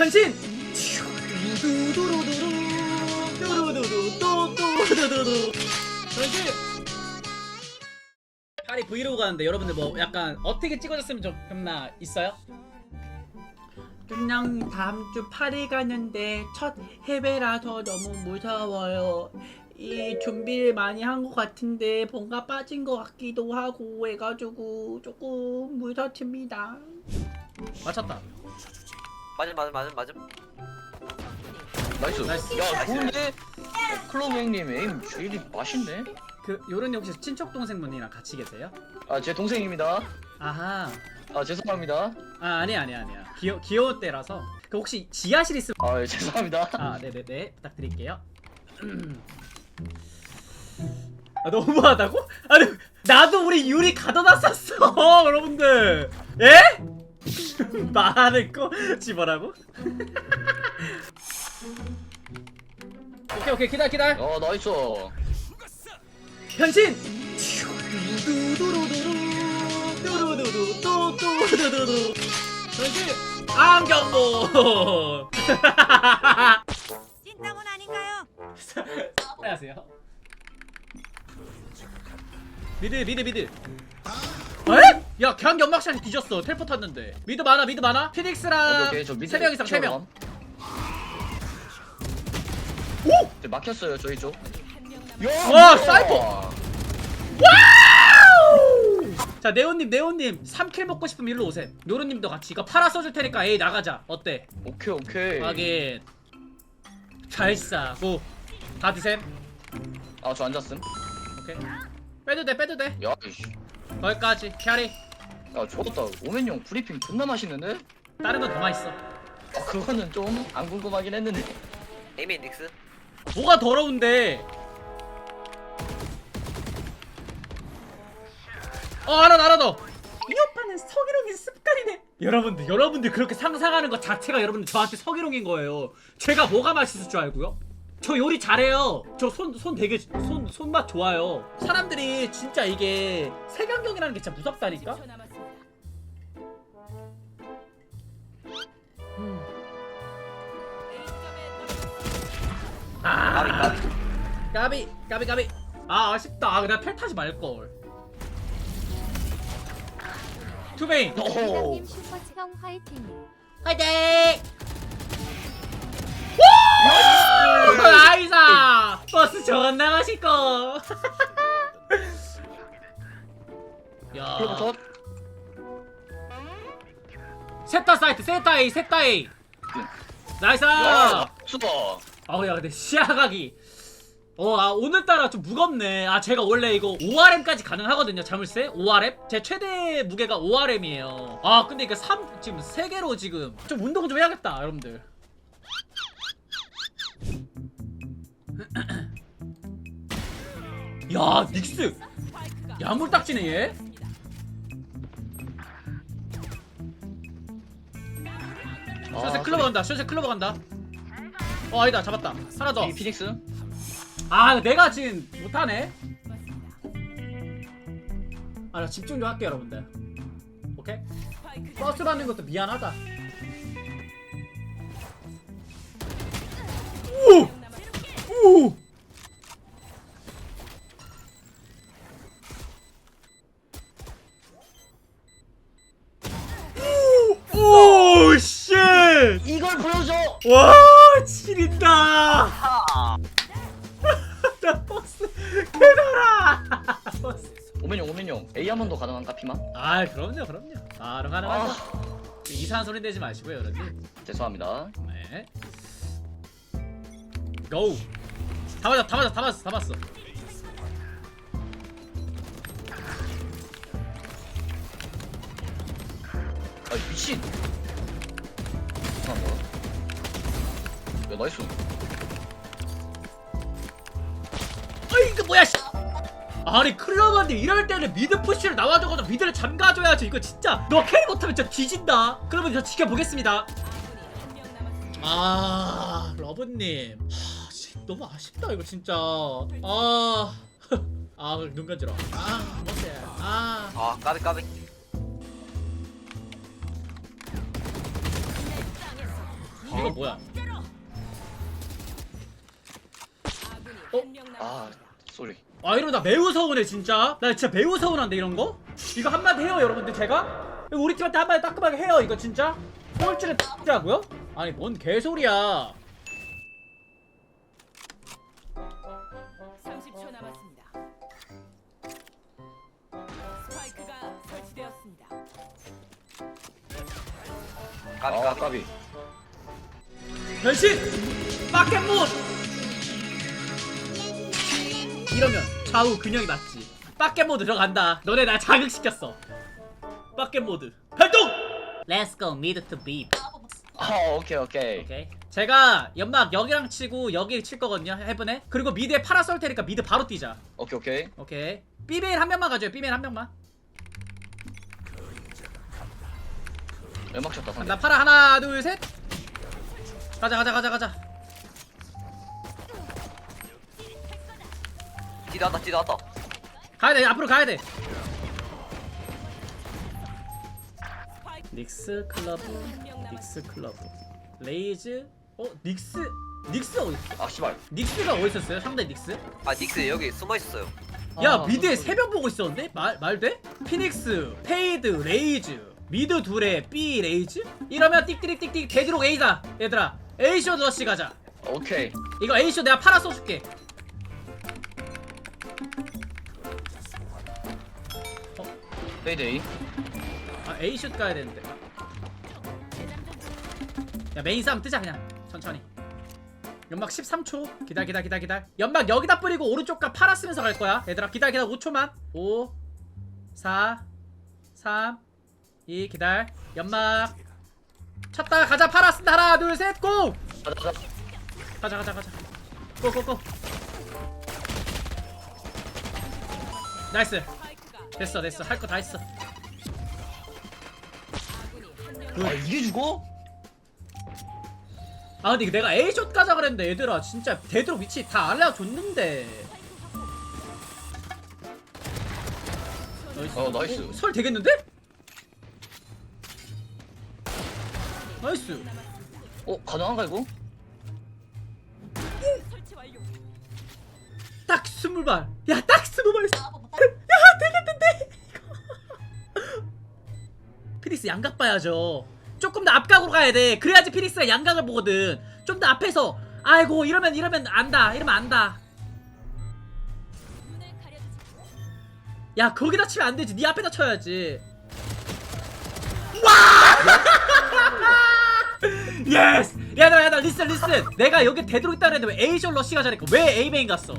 변신! 두두두두두 변신! 파리 브이로그 가는데 여러분들 뭐 약간 어떻게 찍어줬으면 좋겠나 있어요? 그냥 다음 주 파리 가는데 첫 해외라서 너무 무서워요. 이 준비를 많이 한 것 같은데 뭔가 빠진 것 같기도 하고 해가지고 조금 무섭습니다. 맞췄다. 맞음 맞음 맞음 맞음 나이스. 나이스. 야 좋은데? 어, 클로브 형님 에임 주일이 맛있네. 그 요런이 혹시 친척 동생분이랑 같이 계세요? 아 제 동생입니다. 아하. 아 죄송합니다. 아 아니야 아니야 아니야. 귀여 귀여울 때라서. 그 혹시 지하실 있으면 아 예, 죄송합니다. 아 네네네 부탁드릴게요. 아 너무하다고? 아니 나도 우리 유리 가둬놨었어 여러분들. 예? 말하는 거 집어라고? 오케이 오케이 기다 기다. 어 나이스. 변신! 두루두루두루, 두루두루, 변신! 안경모! 찐따군 아닌가요? 안녕하세요. 미드 미드 미드. 에? 야, 그냥 연막샷이 뒤졌어. 텔포 탔는데. 미드 많아, 미드 많아. 피닉스랑 오케이 저 미드. 3명 이상 3명. 오! 네, 막혔어요 저희 쪽. 야, 와. 사이퍼! 자, 네오님, 네오님, 3킬 먹고 싶으면 일로 오세요. 노루님도 같이. 이거 팔아 써줄 테니까 A 나가자. 어때? 오케이 오케이. 확인. 잘 싸고. 다 드셈. 아저 앉았음. 오케이. 빼도 돼, 빼도 돼. 야 이씨. 거기까지. 캐리. 야 좋았다. 오멘 형 브리핑 존나 맛있는데? 다른 건 더 맛있어. 아 그거는 좀 안 궁금하긴 했는데. 에이미 닉스 뭐가 더러운데? 어 알아 알아 너. 이 오빠는 서기롱이 습관이네. 여러분들 여러분들 그렇게 상상하는 것 자체가 여러분들 저한테 서기롱인 거예요. 제가 뭐가 맛있을 줄 알고요? 저 요리 잘해요. 저 손 손 되게 손 손맛 좋아요. 사람들이 진짜 이게 색안경이라는 게 진짜 무섭다니까. 아. 까비 까비. 까비 까비 까비. 아 아쉽다. 아, 나 텔타지 말걸. 투베인. 님 슈퍼치형 화이팅. 화이팅! 오 나이사! 버스 저건 나가실 거 야, 저 셋다 사이트 셋다 A 셋다 A. 나이스 야, 수바. 아우 야 근데 시야각이. 어 아, 오늘따라 좀 무겁네. 아 제가 원래 이거 5RM까지 가능하거든요 자물쇠. 5RM 제 최대 무게가 5RM이에요. 아 근데 이게 3 지금 3개로 지금 좀 운동을 좀 해야겠다 여러분들. 야 닉스! 야물딱지네 얘? 셔세 클로버 간다 셔세 클로버 간다 어 아니다 잡았다 하나 더 이 피닉스. 아 내가 지금 못하네 아 나 집중 좀 할게요 여러분들 오케이 버스 받는 것도 미안하다 오! 오! 오! 오! 쉣! 이걸 보여줘. 와 나 버스 형 오멘 형 A 한번 더 가능한가 피만? 아 그럼요 그럼요 바로 가능하죠 이상한 소리 내지 마시고요 여러분 죄송합니다. 네 고우 다 맞았 다 맞았 다 맞았어 다 맞았어 아 미친. 죄송합니다. 야 나이스. 이 이거 뭐야 씨. 아니 클럽한테 이럴 때는 미드 푸시를 나와줘가지고 미드를 잠가줘야지. 이거 진짜 너 캐리 못하면 진짜 뒤진다. 그러면 저 지켜보겠습니다. 아 러브님. 하, 씨, 너무 아쉽다 이거 진짜. 아. 아, 눈 간지러. 아, 못해. 아, 아 까비 까비. 이거 뭐야? 아 쏘리 아 이러면 나 매우 서운해 진짜 나 진짜 매우 서운한데 이런 거? 이거 한마디 해요 여러분들 제가? 이거 우리 팀한테 한마디 따끔하게 해요 이거 진짜? 꼴찌를 X자고요? 아니 뭔 개소리야 30초 남았습니다. 스파이크가 설치되었습니다. 까비 아 까비 까비 변신! 빠켓몬! 이러면 좌우 균형이 맞지. 빠켓모드 들어간다. 너네 나 자극시켰어. 빠켓모드. 발동! Let's go mid to B 아 오케이 오케이. 오케이. 제가 연막 여기랑 치고 여기 칠 거거든요 해븐에. 그리고 미드에 파라 쏠 테니까 미드 바로 뛰자. 오케이 오케이. 오케이. B메인 한 명만 가져요 B메인 한 명만. 연막 쳤다 상대 나 파라 하나 둘 셋. 가자 가자 가자 가자 나왔다 뒤 나왔다. 가야 돼 앞으로 가야 돼. 닉스 클러브 닉스 클러브 레이즈 어 닉스 닉스 어디 있어? 아 씨발. 닉스가 어디 있었어요? 상대 닉스? 아 닉스 여기 숨어 있었어요. 야 아, 미드에 소- 세명 보고 있었는데? 말 말돼? 피닉스 페이드 레이즈. 미드 둘에 B 레이즈? 이러면 띡띡띡띡 데드록 A다 얘들아. A쇼 러시 가자. 오케이. 이거 A쇼 내가 팔아 써줄게 페이데이 아 A슛 가야 되는데. 야 메인 싸움 뜨자 그냥. 천천히. 연막 13초. 기다 기다 기다 기다. 연막 여기다 뿌리고 오른쪽과 팔아 쓰면서 갈 거야. 얘들아 기다 기다. 5초만. 5 4 3 2 기다 연막. 쳤다가 가자. 팔아 쓴다. 하나 둘셋고! 가자 가자 가자. 고고고. 나이스 됐어 됐어 할 거 다 했어 아 이게 죽어? 아 근데 내가 A숏 가자 그랬는데 얘들아 진짜 되도록 위치 다 알려줬는데 나이스. 어, 나이스. 어, 설 되겠는데? 나이스 어 가능한가 이거? 딱 스물 발야딱 스물 발야 피닉스 양각 봐야죠. 조금 더 앞각으로 가야 돼. 그래야지 피닉스가 양각을 보거든. 좀 더 앞에서 아이고 이러면 이러면 안다. 이러면 안다. 야 거기다 치면 안 되지. 네 앞에다 쳐야지. 와! 예스 야나 야나 리슨 리슨 내가 여기 되도록 있다 그랬는데 왜 A쇼 러시가 잘했고 왜 A메인 갔어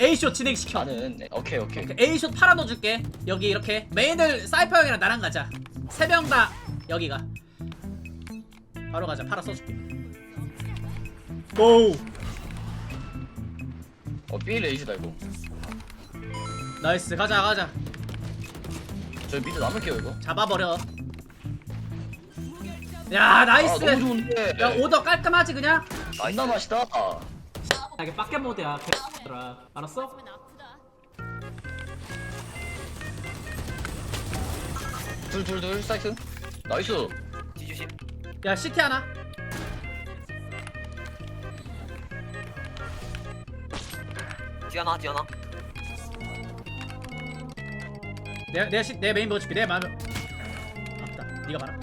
A쇼 진행시켜. 나는 네, 오케이 오케이. A쇼 팔아 넣어줄게. 여기 이렇게 메인을 사이퍼 형이랑 나랑 가자. 세 명 다 여기가. 바로 가자. 팔아 써줄게. 고 어 B 레이즈다 이거. 나이스 가자 가자. 저 미드 남을게요 이거. 잡아버려. 야 나이스. 아 너무 좋은데. 야 오더 깔끔하지 그냥? 존나 맛있다. 아, 이게 빡게 모드야. 개 들아. 알았어? 둘둘둘 사이트 나이스. 뒤주심. 야 CT 하나. 뒤 하나 뒤 하나 내가 내가 시, 내 메인 먹어줄게 내 마음에. 아프다. 네가 봐라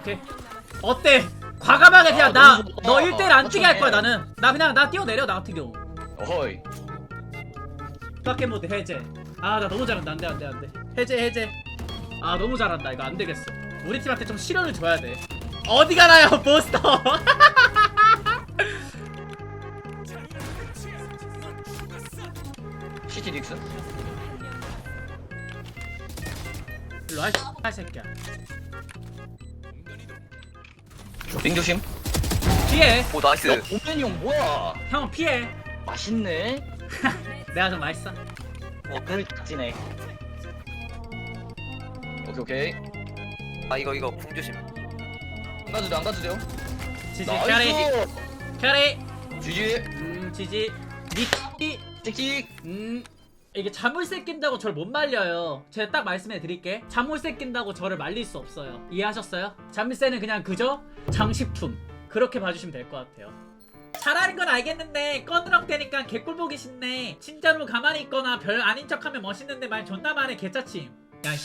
오케이. 어때? 과감하게 그냥 아, 나 너무 좋다. 너 1대1 안 뛰게 할 거야 맞췄네. 나는. 나 그냥 나 뛰어내려 나 같은 경우. 어허이. 빡게 모드 해제. 아 나 너무 잘한다. 안돼 안돼 안돼. 해제 해제. 아 너무 잘한다. 이거 안 되겠어. 우리 팀한테 좀 시련을 줘야 돼. 어디 가나요 보스터? 시티 닉스? 일로 와이 할 새끼야 빙 조심. 피해. 오 나이스. 야 오맨이 형 뭐야? 형 피해. 맛있네. 내가 좀 맛있어. 어, 꿀 찌네. 오케이 오케이. 아 이거 이거. 궁 조심. 안 가도 돼안 가도 돼요. 지지 캐리 나이스. 캐리. GG 음 지지. 니 찍찍 음 이게 자물쇠 낀다고 저를 못 말려요. 제가 딱 말씀해 드릴게. 자물쇠 낀다고 저를 말릴 수 없어요. 이해하셨어요? 자물쇠는 그냥 그저 장식품. 그렇게 봐주시면 될 것 같아요. 잘하는 건 알겠는데 꺼드럭대니까 개꿀 보기 싫네. 진짜로 가만히 있거나 별 아닌 척하면 멋있는데 말 존나 많네 개짜침. 야씨.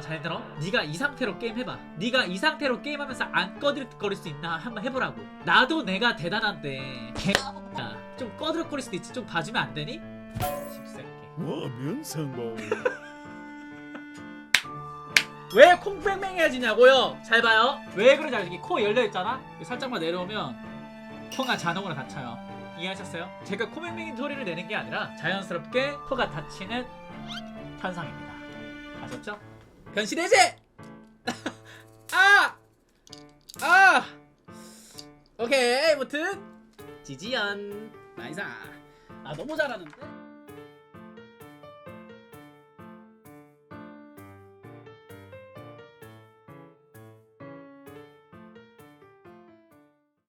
잘 들어? 네가 이 상태로 게임 해봐. 네가 이 상태로 게임하면서 안 꺼드럭거릴 수 있나? 한번 해보라고. 나도 내가 대단한데. 개야 좀 꺼드럭거릴 수도 있지. 좀 봐주면 안 되니? 십새 끼 와면 상관. 왜 콩뺑뺑해지냐고요? 잘 봐요. 왜 그러지 알지? 코 열려 있잖아. 이거 살짝만 내려오면 코가 자동으로 닫혀요. 이해하셨어요? 제가 코맹맹이 소리를 내는 게 아니라 자연스럽게 코가 닫히는 현상입니다. 아셨죠? 변신 해제! 아! 아! 오케이, 무튼 지지연 나이사. 아 너무 잘하는데.